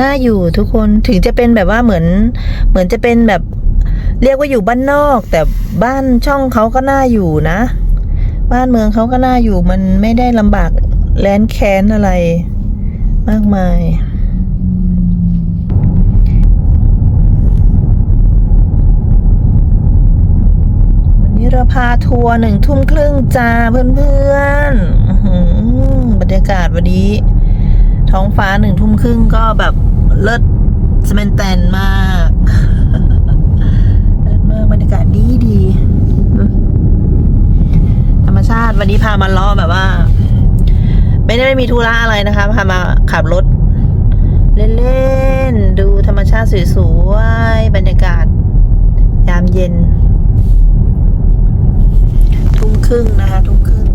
น่าอยู่ทุกคนถึงจะเป็นแบบว่าเหมือน เหมือนจะเป็นแบบ เรียกว่าอยู่บ้านนอก แต่บ้านช่องเขาก็น่าอยู่นะ บ้านเมืองเขาก็น่าอยู่มันไม่ได้ลำบากแลนแค้นอะไร มากมายวันนี้เราพาทัวร์หนึ่งทุ่มครึ่งจ้าเพื่อนๆบรรยากาศวันนี้ ท้องฟ้าหนึ่งทุ่มครึ่งก็แบบ เลิศสเมนแตนมากเลิศมากบรรยากาศดีดีธรรมชาติวันนี้พามาล้อแบบว่า ไม่ได้ไมีธุระอะไรนะคะพามาขับรถ เล่นๆดูธรรมชาติสวยๆบรรยากาศ ยามเย็น ทุ่มครึ่งนะคะทุ่มครึ่ง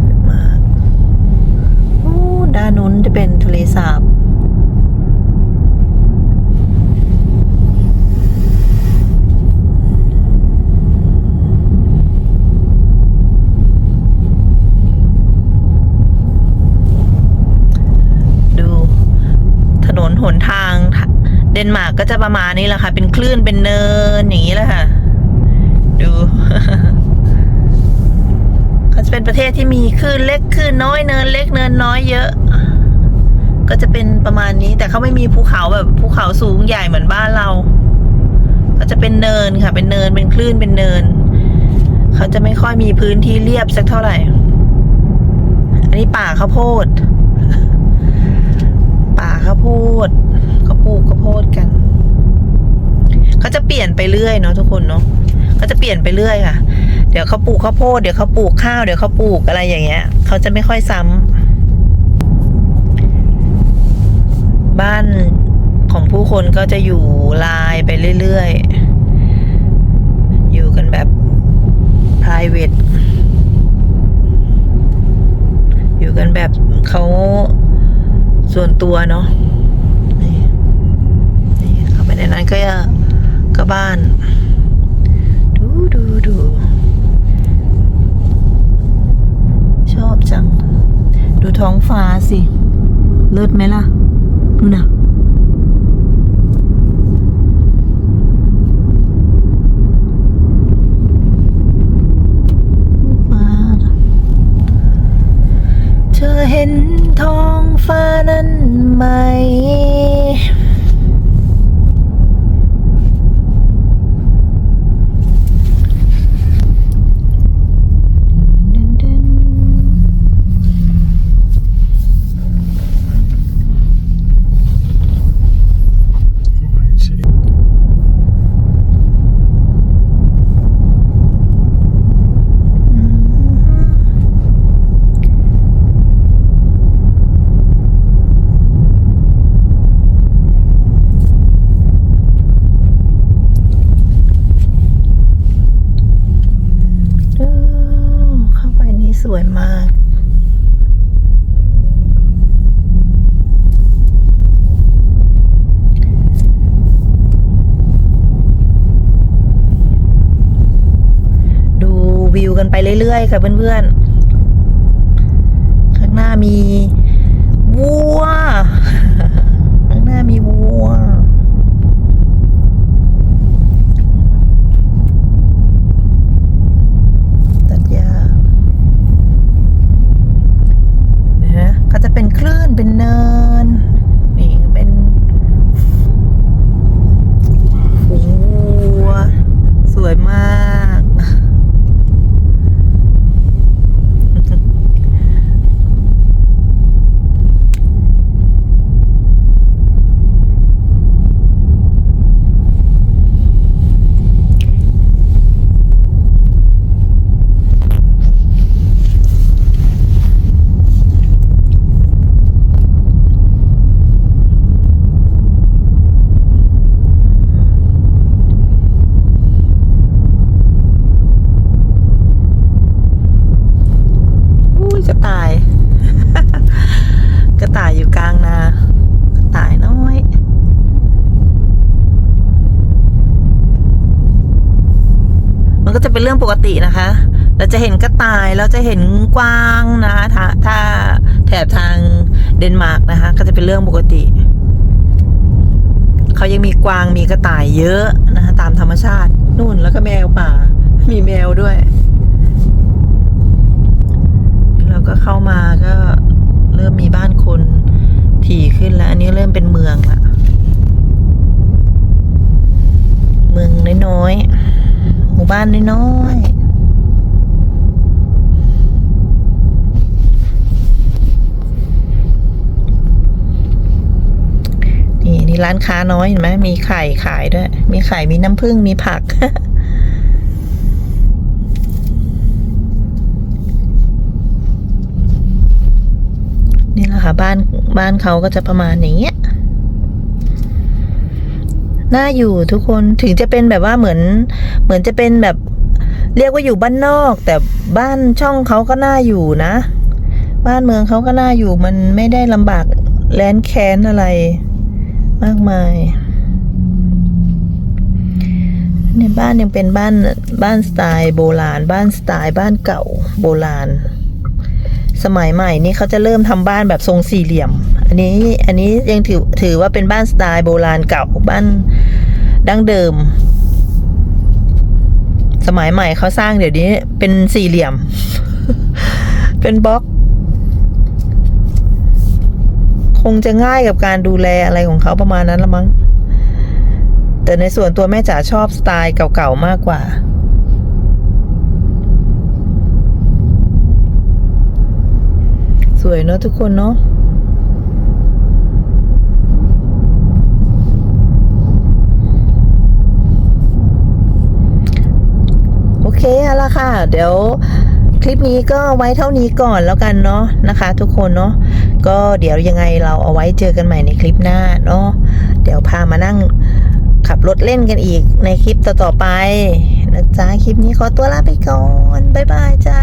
สวยมากโอ้ด้านนู้นจะเป็นทะเลสาบ ดูถนนหนทาง เดนมาร์กก็จะประมาณนี้แหละค่ะ เป็นคลื่นเป็นเนินอย่างนี้แหละค่ะ ดูเขาจะเป็นประเทศที่มีคลื่นเล็กคลื่นน้อยเนินเล็กเนินน้อยเยอะ ก็จะเป็นประมาณนี้ แต่เขาไม่มีภูเขาแบบภูเขาสูงใหญ่เหมือนบ้านเรา ก็จะเป็นเนินค่ะ เป็นเนินเป็นคลื่นเป็นเนิน เขาจะไม่ค่อยมีพื้นที่เรียบสักเท่าไหร่ อันนี้ป่าข้าวโพด ป่าข้าวโพดเขาปลูกข้าวโพดกันเขาจะเปลี่ยน ไปเรื่อยเนาะทุกคนเนาะเขาจะเปลี่ยนไปเรื่อยค่ะ เดี๋ยวเขาปลูกข้าวโพดเดี๋ยวเขาปลูกข้าวเดี๋ยวเขาปลูกอะไรอย่างเงี้ยเขาจะไม่ค่อยซ้ำบ้านของผู้คนก็จะอยู่ลายไปเรื่อยๆ อยู่กันแบบ private อยู่กันแบบเขาส่วนตัวเนาะนี่นี่เข้าไปในนั้นก็จะก็บ้าน ดูดูดู ชอบจัง ดูท้องฟ้าสิ เลิศไหมล่ะ ดูนะฟ้าเธอเห็นท้องฟ้านั้นไหม เออเข้าไปนี่ส วยมาก ดูวิวกันไปเรื่อย ๆ ค่ะเพื่อน ๆ ข้างหน้ามีวัว ข้างหน้ามีวัว ตัดหญ้าเนี่ยนะก็จะเป็นคลื่นเป็นเนิน นี่เป็นฝูงวัว สวยมาก อุ้ยกระต่าย กระต่ายอยู่กลางนา กระต่ายน้อย มัน ก็จะเป็นเรื่องปกตินะคะ เราจะเห็นกระต่าย เราจะเห็นกวางนะคะถ้าถ้าแถบทางเดนมาร์กนะคะ ก็จะเป็นเรื่องปกติ เขายังมีกวางมีกระต่ายเยอะนะคะตามธรรมชาตินู่นแล้วก็แมวป่า มีแมวด้วย เราก็เข้ามาก็เริ่มมีบ้านคนถี่ขึ้นแล้ว อันนี้เริ่มเป็นเมืองละเมืองน้อยๆหมู่ บ้านน้อยๆนี่นี่ร้านค้าน้อยเห็นไหมมีไข่ขายด้วย มีไข่มีน้ำผึ้งมีผักนี่แหละค่ะบ้านบ้านเขาก็จะประมาณอย่างเงี้ย น่าอยู่ทุกคนถึงจะเป็นแบบว่าเหมือน เหมือนจะเป็นแบบ เรียกว่าอยู่บ้านนอก แต่บ้านช่องเขาก็น่าอยู่นะ บ้านเมืองเขาก็น่าอยู่มันไม่ได้ลำบากแลนแค้นอะไร มากมายในบ้านยังเป็นบ้านบ้านสไตล์โบราณ บ้านสไตล์บ้านเก่าโบราณ สมัยใหม่นี่เขาจะเริ่มทำบ้านแบบทรงสี่เหลี่ยม อันนี้อันนี้ยังถือถือว่าเป็นบ้านสไตล์โบราณเก่าบ้านดั้งเดิม สมัยใหม่เขาสร้างเดี๋ยวนี้เป็นสี่เหลี่ยม เป็นบล็อก คงจะง่ายกับการดูแลอะไรของเขาประมาณนั้นละมั้ง แต่ในส่วนตัวแม่จ๋าชอบสไตล์เก่าๆมากกว่าสวยเนอะทุกคนเนาะ โอเค เอาละค่ะ เดี๋ยวคลิปนี้ก็ไว้เท่านี้ก่อนแล้วกันเนาะนะคะ ทุกคนเนาะก็เดี๋ยวยังไงเราเอาไว้เจอกันใหม่ในคลิปหน้าเนาะเดี๋ยวพามานั่งขับรถเล่นกันอีกในคลิปต่อๆไปนะจ๊ะคลิปนี้ขอตัวลาไปก่อน บ๊ายบายจ้า